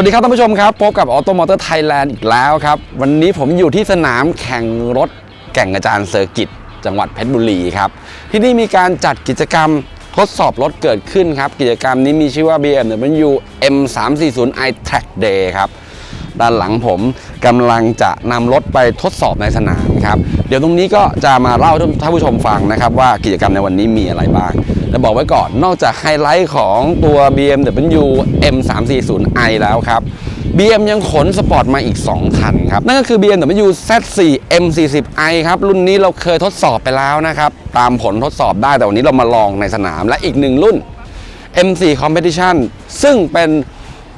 วัสดีครับท่านผู้ชมครับ พบกับออโตมอเตอร์ไทยแลนด์อีกแล้วครับ วันนี้ผมอยู่ที่สนามแข่งรถแก่งอาจารย์เซอร์กิต จังหวัดเพชรบุรีครับ ที่นี่มีการจัดกิจกรรมทดสอบรถเกิดขึ้นครับ กิจกรรมนี้มีชื่อว่า BMW M340i Track Day ครับด้านหลังผมกำลังจะนำรถไปทดสอบในสนามครับ เดี๋ยวตรงนี้ก็จะมาเล่าท่านผู้ชมฟังนะครับ ว่ากิจกรรมในวันนี้มีอะไรบ้าง แต่บอกไว้ก่อนนอกจากไฮไลท์ของตัว BMW M340i แล้วครับ BM ยังขนสปอร์ตมาอีก 2 คันครับ นั่นก็คือ BMW Z4 M40i ครับ รุ่นนี้เราเคยทดสอบไปแล้วนะครับ ตามผลทดสอบได้แต่วันนี้เรามาลองในสนามและอีกหนึ่งรุ่น M4 Competition ซึ่งเป็น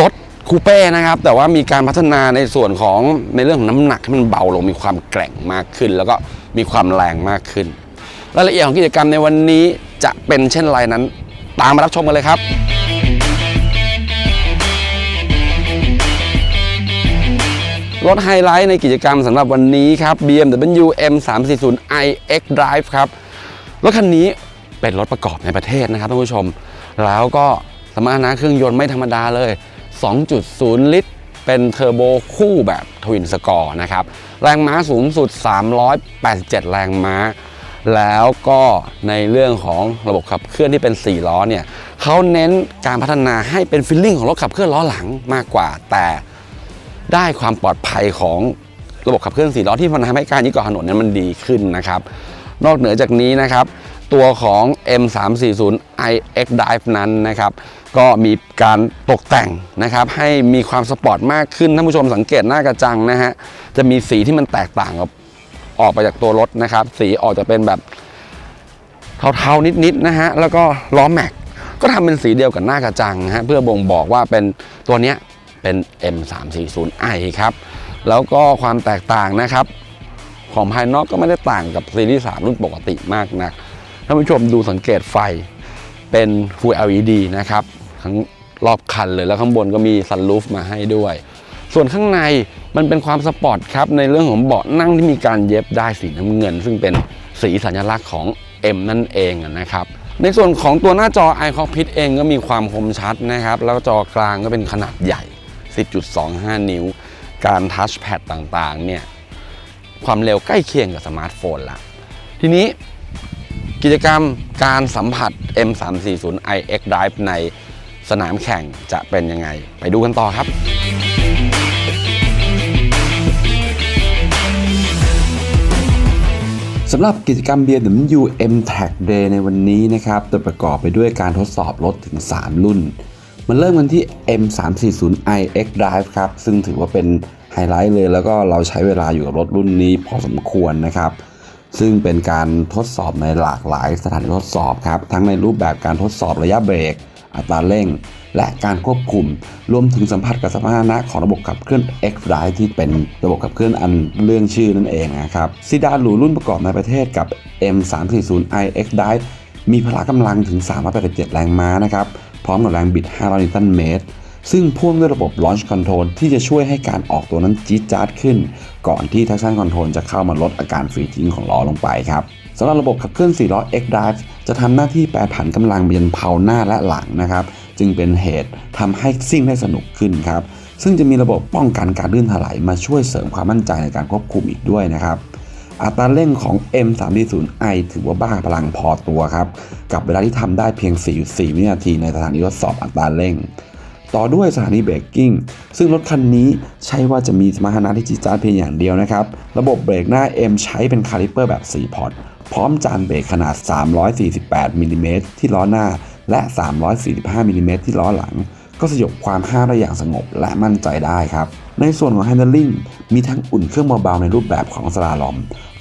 รถคูเป้นะครับ แต่ว่ามีการพัฒนาในส่วนของในเรื่องของน้ำหนักให้มันเบาลงมีความแกร่งมากขึ้น แล้วก็มีความแรงมากขึ้น รายละเอียดของกิจกรรมในวันนี้จะเป็นเช่นไรนั้น ตามมารับชมกันเลยครับรถไฮไลท์ในกิจกรรมสำหรับวันนี้ครับ BMW M340i X Drive ครับ รถคันนี้เป็นรถประกอบในประเทศนะครับท่านผู้ชม แล้วก็สมรรถนะเครื่องยนต์ไม่ธรรมดาเลย 2.0 ลิตร เป็นเทอร์โบคู่แบบทวินสกอร์นะครับ แรงม้าสูงสุด 387 แรงม้า แล้วก็ในเรื่องของระบบขับเคลื่อนที่เป็น 4 ล้อเนี่ยเขาเน้นการพัฒนาให้เป็นฟิลลิ่งของรถขับเคลื่อนล้อหลังมากกว่า แต่ได้ความปลอดภัยของระบบขับเคลื่อน4ล้อที่มันทำให้การยึดเกาะถนนนั้นมันดีขึ้นนะครับ นอกเหนือจากนี้นะครับตัวของ M340i X Drive นั้นนะครับ ก็มีการตกแต่งนะครับ ให้มีความสปอร์ตมากขึ้นท่านผู้ชมสังเกตหน้ากระจังนะฮะ จะมีสีที่มันแตกต่างกับ ออกไปจากตัวรถนะครับ สีออกจะเป็นแบบเทาๆนิดๆนะฮะแล้วก็ล้อแม็กก็ทำเป็นสีเดียวกับหน้ากระจังนะฮะเพื่อบ่งบอกว่าเป็นตัวเนี้ยเป็น M340i ครับแล้วก็ความแตกต่างนะครับ ของภายนอกก็ไม่ได้ต่างกับซีรีส์3รุ่นปกติมากนักท่านผู้ชมดูสังเกตไฟเป็น Full LED นะครับทั้งรอบคันเลยแล้วข้างบนก็มีซันรูฟมาให้ด้วย ส่วนข้างในมันเป็นความสปอร์ตครับในเรื่องของเบาะนั่งที่มีการเย็บได้สีน้ำเงิน ซึ่งเป็นสีสัญลักษณ์ของ M นั่นเองนะครับในส่วนของตัวหน้าจอ i Cockpit เองก็มีความคมชัดนะครับ แล้วจอกลางก็เป็นขนาดใหญ่ 10.25 นิ้ว การทัชแพดต่างๆ เนี่ย ความเร็วใกล้เคียงกับสมาร์ทโฟนละ ทีนี้กิจกรรมการสัมผัส M340i X Drive ในสนามแข่งจะเป็นยังไง ไปดูกันต่อครับ สำหรับกิจกรรม BMW M Track Day ในวันนี้นะครับจะประกอบไปด้วยการทดสอบรถถึง 3 รุ่น มันเริ่มกันที่ M340i X Drive ครับ ซึ่งถือว่าเป็นไฮไลท์เลยแล้วก็เราใช้เวลาอยู่กับรถรุ่นนี้พอสมควรนะครับ ซึ่งเป็นการทดสอบในหลากหลายสถานีทดสอบครับ ทั้งในรูปแบบการทดสอบระยะเบรก อัตราเร่ง และการควบคุม รวมถึงสัมผัสกับสมรรถนะของระบบขับเคลื่อน X Drive ที่เป็นระบบขับเคลื่อนอันเรื่องชื่อนั่นเองนะครับซีดานหรูรุ่นประกอบในประเทศกับ M340i X Drive มีพละกำลังถึง 387 แรงม้านะครับ พร้อมกับแรงบิด 500 นิวตันเมตร ซึ่งพ่วงด้วยระบบ Launch Control ที่จะช่วยให้การออกตัวนั้นจี๊ดจ๊าดขึ้น ก่อนที่ Traction Control จะเข้ามาลดอาการฟรีทิ้งของล้อลงไปครับสำหรับระบบขับเคลื่อน4ล้อ X Drive จะทำหน้าที่แปรผันกำลังเบียนเพาหน้าและหลังนะครับ จึงเป็นเหตุทำให้ซิ่งได้สนุกขึ้นครับ ซึ่งจะมีระบบป้องกันการลื่นถลายมาช่วยเสริมความมั่นใจในการควบคุมอีกด้วยนะครับ อัตราเร่งของ M340i ถือว่าบ้าพลังพอตัวครับ กับเวลาที่ทำได้เพียง 4.4 วินาทีในสถานีทดสอบอัตราเร่ง ต่อด้วยสถานีเบรกกิ้งซึ่งรถคันนี้ใช่ว่าจะมีสมรรถนะที่จีดจาดเพียงอย่างเดียวนะครับ ระบบเบรกหน้า M ใช้เป็นคาลิเปอร์แบบ 4 พอร์ตพร้อมจานเบรกขนาด 348มิลลิเมตรที่ล้อหน้า และ 345มิลลิเมตรที่ล้อหลัง ก็สยบความห้าวได้อย่างสงบและมั่นใจได้ครับ ในส่วนของ handling มีทั้งอุ่นเครื่องเบาๆในรูปแบบของสลาลอม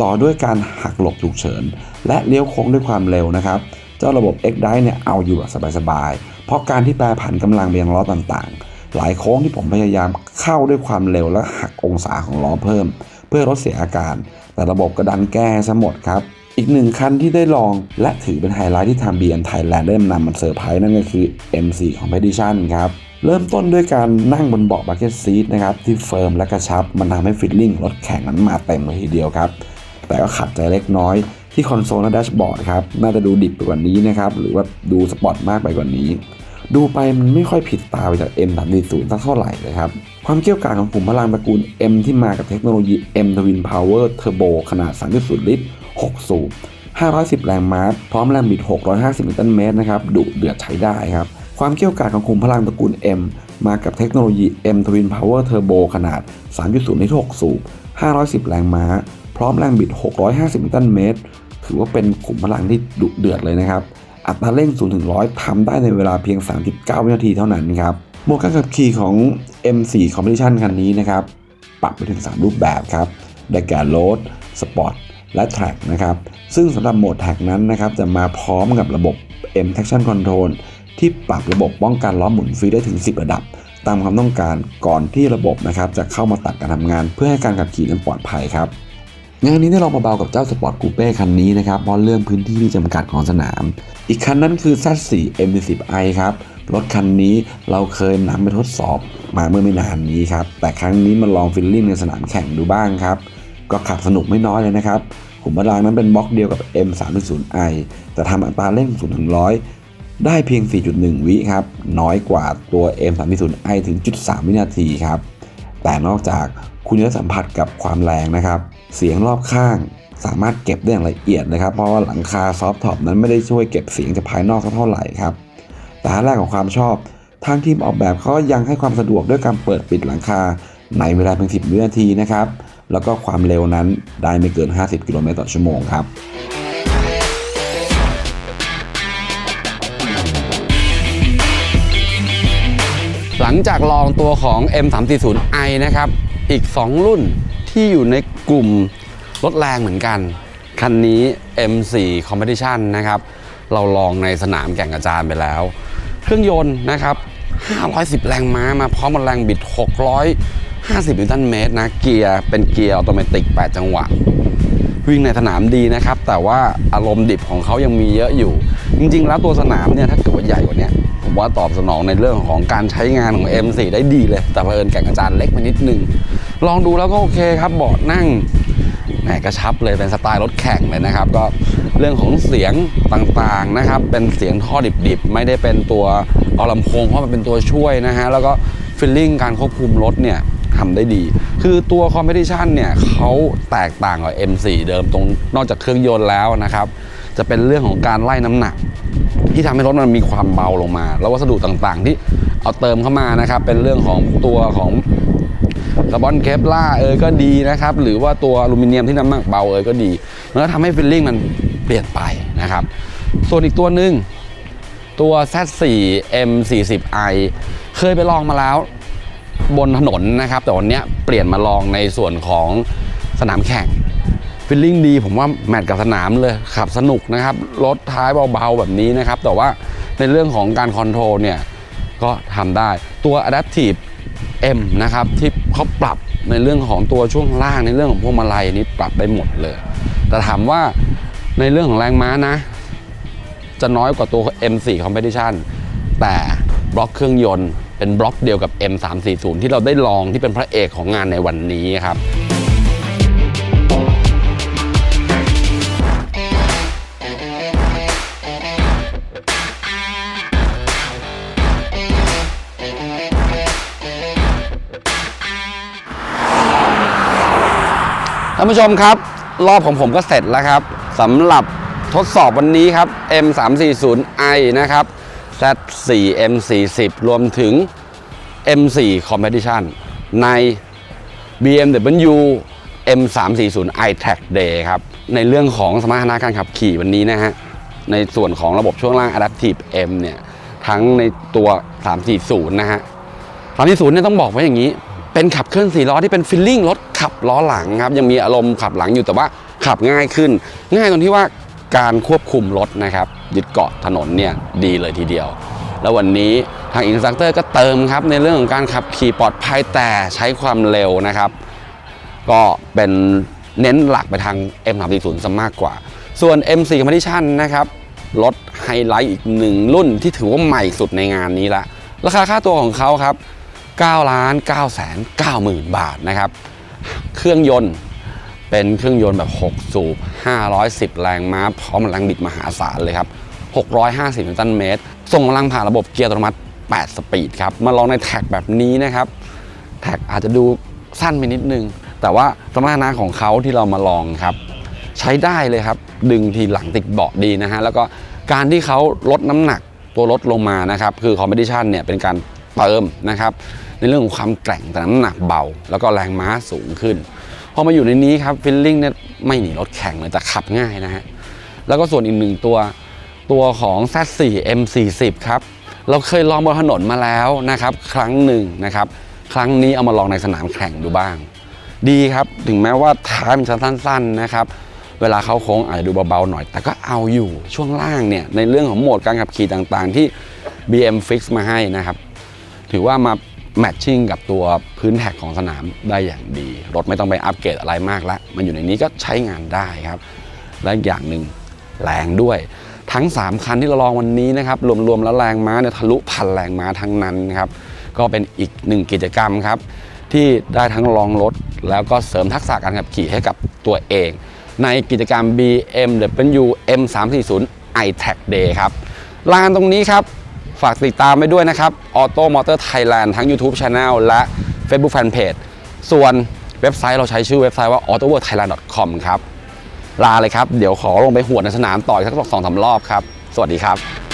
ต่อด้วยการหักหลบฉุกเฉิน และเลี้ยวโค้งด้วยความเร็วนะครับ เจ้าระบบ X Drive เนี่ยเอาอยู่แบบสบายๆ เพราะการที่แปรผันกำลังเบียงล้อต่างๆ หลายโค้งที่ผมพยายามเข้าด้วยความเร็วและหักองศาของล้อเพิ่ม เพื่อลดเสียอาการ แต่ระบบก็ดันแก้ซะหมดครับ อีกหนึ่งคันที่ได้ลองและถือเป็นไฮไลท์ที่ทาง BM Thailand ได้นำมันเซอร์ไพรส์นั่นก็คือ M4 Competition ครับเริ่มต้นด้วยการนั่งบนเบาะบักเก็ตซีทนะครับที่เฟิร์มและกระชับ มันทำให้ฟิลลิ่งรถแข่งนั้นมาเต็มเลยทีเดียวครับ แต่ก็ขัดใจเล็กน้อย ที่คอนโซลและแดชบอร์ดครับ น่าจะดูดิบไปกว่านี้นะครับ หรือว่าดูสปอร์ตมากไปกว่านี้ ดูไปมันไม่ค่อยผิดตาไปจาก M340 สักเท่าไหร่เลยครับ ความเกี่ยวกาดของกลุ่มพลังตระกูล M ที่มากับเทคโนโลยี M Twin Power Turbo ขนาด 3.0 ลิตร 6 สูบ 510 แรงม้า พร้อมแรงบิด 650 นิวตันเมตรนะครับ ดุเดือดใช้ได้ครับ ความเกี่ยวกาดของกลุ่มพลังตระกูล M มากับเทคโนโลยี M Twin Power Turbo ขนาด 3.0 ลิตร 6 สูบ 510 แรงม้า พร้อมแรงบิด 650 นิวตันเมตร ถือว่าเป็นขุมพลังที่ดุเดือดเลยนะครับ อัตราเร่ง0ถึง100 ทำได้ในเวลาเพียง 39 วินาทีเท่านั้นครับโหมดการขับขี่ของ M4 Competition คันนี้นะครับ ปรับไปถึง 3 รูปแบบครับ ได้แก่ Road Sport และ Track นะครับ ซึ่งสำหรับโหมด Track นั้นนะครับ จะมาพร้อมกับระบบ M Traction Control ที่ปรับระบบป้องกันล้อหมุนฟรีได้ถึง 10 ระดับ ตามความต้องการก่อนที่ระบบนะครับ จะเข้ามาตัดการทำงานเพื่อให้การขับขี่นั้นปลอดภัยครับ งานนี้ได้ลองมาเบากับเจ้าสปอร์ตคูเป้คันนี้นะครับเพราะเรื่องพื้นที่ที่จำกัดของสนาม อีกคันนั้นคือ Z4 M10i ครับ รถคันนี้เราเคยนำไปทดสอบมาเมื่อไม่นานนี้ครับ แต่ครั้งนี้มาลองฟิลลิ่งในสนามแข่งดูบ้างครับ ก็ขับสนุกไม่น้อยเลยนะครับขุมพลังนั้นเป็นบล็อกเดียวกับ M310i แต่ทำอัตราเร่ง0ถึง100 ได้เพียง 4.1 วิครับ น้อยกว่าตัว M310i ถึง 0.3 วินาทีครับ แต่นอกจากคุณจะสัมผัสกับความแรงนะครับ เสียงรอบข้างสามารถเก็บได้อย่างละเอียดนะครับ เพราะว่าหลังคาซอฟท็อปนั้นไม่ได้ช่วยเก็บเสียงจากภายนอกเท่าไหร่ครับแต่อันแรกของความชอบทางทีมออกแบบเขายังให้ความสะดวกด้วยการเปิดปิดหลังคาในเวลาเพียง 10 วินาทีนะครับ แล้วก็ความเร็วนั้นได้ไม่เกิน 50 กิโลเมตรต่อชั่วโมงครับ หลังจากลองตัวของ M340i นะครับ อีก 2 รุ่นที่อยู่ในกลุ่มรถแรงเหมือนกัน คันนี้ M4 Competition นะครับ เราลองในสนามแข่งกระจานไปแล้ว เครื่องยนต์นะครับ 510 แรงม้ามาพร้อมกับแรงบิด 650 นิวตันเมตรนะ เกียร์เป็นเกียร์ออโตเมติก8จังหวะ วิ่งในสนามดีนะครับ แต่ว่าอารมณ์ดิบของเขายังมีเยอะอยู่ จริง ๆ แล้วตัวสนามเนี่ยถ้าเกิดว่าใหญ่กว่านี้ ว่าตอบสนองในเรื่องของการใช้งานของ M4 ได้ดีเลย แต่เผอิญแก่งอาจารย์เล็กไปนิดนึง ลองดูแล้วก็โอเคครับเบาะนั่งแหมกระชับเลยเป็นสไตล์รถแข่งเลยนะครับ ก็เรื่องของเสียงต่างๆนะครับ เป็นเสียงท่อดิบๆ ไม่ได้เป็นตัวเอาลำโพงเพราะมันเป็นตัวช่วยนะฮะแล้วก็ฟีลลิ่งการควบคุมรถเนี่ยทำได้ดี คือตัว Competition เนี่ยเขาแตกต่างกับ M4 เดิมตรงนอกจากเครื่องยนต์แล้วนะครับ จะเป็นเรื่องของการไล่น้ำหนัก ที่ทำให้รถมันมีความเบาลงมา แล้ววัสดุต่างๆ ที่เอาเติมเข้ามานะครับ เป็นเรื่องของตัวของคาร์บอนเคปล่าเอยก็ดีนะครับ หรือว่าตัวอลูมิเนียมที่น้ำหนักเบาเอยก็ดีมันก็ทำให้ฟีลลิ่งมันเปลี่ยนไปนะครับ ส่วนอีกตัวหนึ่งตัว Z4 M40i เคยไปลองมาแล้วบนถนนนะครับ แต่วันนี้เปลี่ยนมาลองในส่วนของสนามแข่ง ฟิลลิ่งดีผมว่าแมทกับสนามเลยขับสนุกนะครับรถท้ายเบาๆแบบนี้นะครับ แต่ว่าในเรื่องของการคอนโทรลเนี่ยก็ทำได้ตัว Adaptive M นะครับที่เขาปรับในเรื่องของตัวช่วงล่างในเรื่องของพวงมาลัยนี้ปรับได้หมดเลย แต่ถามว่าในเรื่องของแรงม้านะ จะน้อยกว่าตัว M4 Competition แต่บล็อกเครื่องยนต์เป็นบล็อกเดียวกับ M340 ที่เราได้ลองที่เป็นพระเอกของงานในวันนี้ครับ ท่านผู้ชมครับ รอบของผมก็เสร็จแล้วครับสำหรับทดสอบวันนี้ครับ M340i นะครับ Z4 M40 รวมถึง M4 Competition ใน BMW M340i Track Day ครับ ในเรื่องของสมรรถนะการขับขี่วันนี้นะฮะ ในส่วนของระบบช่วงล่าง Adaptive M เนี่ย ทั้งในตัว 340 นะฮะ 340 เนี่ยต้องบอกไว้อย่างนี้ เป็นขับเคลื่อนสี่ล้อที่เป็นฟิลลิ่งรถขับล้อหลังครับยังมีอารมณ์ขับหลังอยู่แต่ว่าขับง่ายขึ้น ง่ายตรงที่ว่าการควบคุมรถนะครับยึดเกาะถนนเนี่ยดีเลยทีเดียว แล้ววันนี้ทางอินสตรัคเตอร์ก็เติมครับในเรื่องของการขับขี่ปลอดภัยแต่ใช้ความเร็วนะครับ ก็เป็นเน้นหลักไปทาง M340 ซะมากกว่า ส่วน M4 Competition นะครับรถไฮไลท์อีกหนึ่งรุ่นที่ถือว่าใหม่สุดในงานนี้ละราคาค่าตัวของเขาครับ 9ล้าน9แสน9หมื่นบาทนะครับ เครื่องยนต์เป็นเครื่องยนต์แบบ 6 สูบ 510 แรงม้า พร้อมแรงบิดมหาศาลเลยครับ 650นิวตันเมตร ส่งกำลังผ่านระบบเกียร์อัตโนมัติ 8 สปีดครับ มาลองในแท็กแบบนี้นะครับ แท็กอาจจะดูสั้นไปนิดนึง แต่ว่าสมรรถนะของเขาที่เรามาลองครับ ใช้ได้เลยครับ ดึงทีหลังติดเบาะดีนะฮะ แล้วก็การที่เขาลดน้ำหนักตัวรถลงมานะครับ คือคอมเพติชันเนี่ยเป็นการ เติมนะครับ ในเรื่องของความแกร่งแต่น้ำหนักเบา แล้วก็แรงม้าสูงขึ้น พอมาอยู่ในนี้ครับฟิลลิ่งเนี่ยไม่หนีรถแข่งเลยแต่ขับง่ายนะฮะ แล้วก็ส่วนอีกหนึ่งตัวตัวของ Z4 M40 ครับ เราเคยลองบนถนนมาแล้วนะครับ ครั้งหนึ่งนะครับ ครั้งนี้เอามาลองในสนามแข่งดูบ้าง ดีครับ ถึงแม้ว่าท้ายมันจะสั้นๆนะครับเวลาเขาโค้งอาจจะดูเบาๆหน่อย แต่ก็เอาอยู่ช่วงล่างเนี่ย ในเรื่องของโหมดการขับขี่ต่างๆที่ BM Fix มาให้นะครับ ถือว่ามาแมทชิ่งกับตัวพื้นแท็กของสนามได้อย่างดี รถไม่ต้องไปอัปเกรดอะไรมากแล้วมันอยู่ในนี้ก็ใช้งานได้ครับ และอีกอย่างหนึ่งแรงด้วยทั้ง 3 คันที่เราลองวันนี้นะครับ รวมๆ แล้วแรงม้าเนี่ยทะลุพันแรงม้าทั้งนั้นครับ ก็เป็นอีกหนึ่งกิจกรรมครับ ที่ได้ทั้งลองรถ แล้วก็เสริมทักษะการขับขี่ให้กับตัวเอง ในกิจกรรม BMW M340 iTrack Day ครับลานตรงนี้ครับ ฝากติดตามไปด้วยนะครับ Auto Motor Thailand ทั้ง YouTube Channel และ Facebook Fanpage ส่วนเว็บไซต์เราใช้ชื่อเว็บไซต์ว่า autoworldthailand.com ครับ ลาเลยครับ เดี๋ยวขอลงไปหวดในสนามต่ออีกสักสองสามรอบครับ สวัสดีครับ